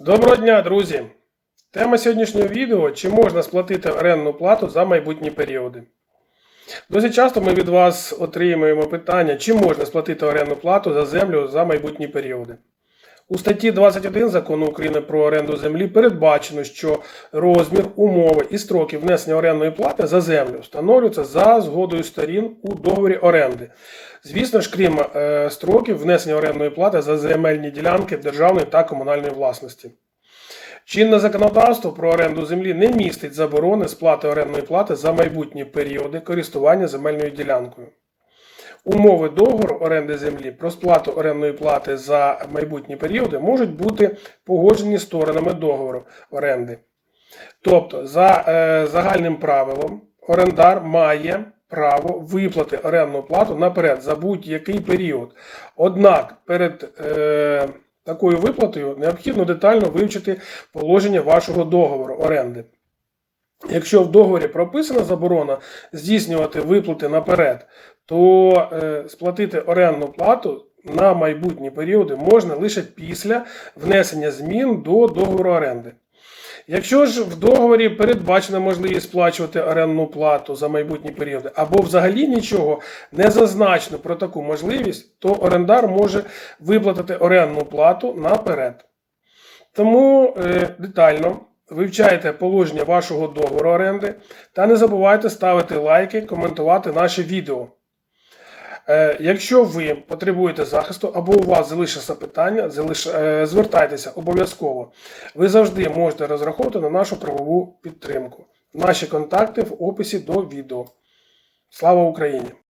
Доброго дня, друзі! Тема сьогоднішнього відео чи можна сплатити орендну плату за майбутні періоди. Досить часто ми від вас отримуємо питання, чи можна сплатити орендну плату за землю за майбутні періоди. У статті 21 закону України про оренду землі передбачено, що розмір, умови і строки внесення орендної плати за землю встановлюються за згодою сторін у договорі оренди. Звісно ж, крім е, строків внесення орендної плати за земельні ділянки державної та комунальної власності. Чинне законодавство про оренду землі не містить заборони сплати орендної плати за майбутні періоди користування земельною ділянкою. Умови договору оренди землі про сплату орендної плати за майбутні періоди можуть бути погоджені сторонами договору оренди. Тобто, за е, загальним правилом, орендар має право виплати орендну плату наперед за будь-який період. Однак перед е, такою виплатою необхідно детально вивчити положення вашого договору оренди. Якщо в договорі прописана заборона здійснювати виплати наперед, то е, сплатити орендну плату на майбутні періоди можна лише після внесення змін до договору оренди. Якщо ж в договорі передбачена можливість сплачувати орендну плату за майбутні періоди, або взагалі нічого не зазначено про таку можливість, то орендар може виплатити орендну плату наперед. Тому е, детально вивчайте положення вашого договору оренди та не забувайте ставити лайки, коментувати наше відео. Е, Якщо ви потребуєте захисту або у вас залишиться питання, е, звертайтеся обов'язково. Ви завжди можете розраховувати на нашу правову підтримку. Наші контакти в описі до відео. Слава Україні!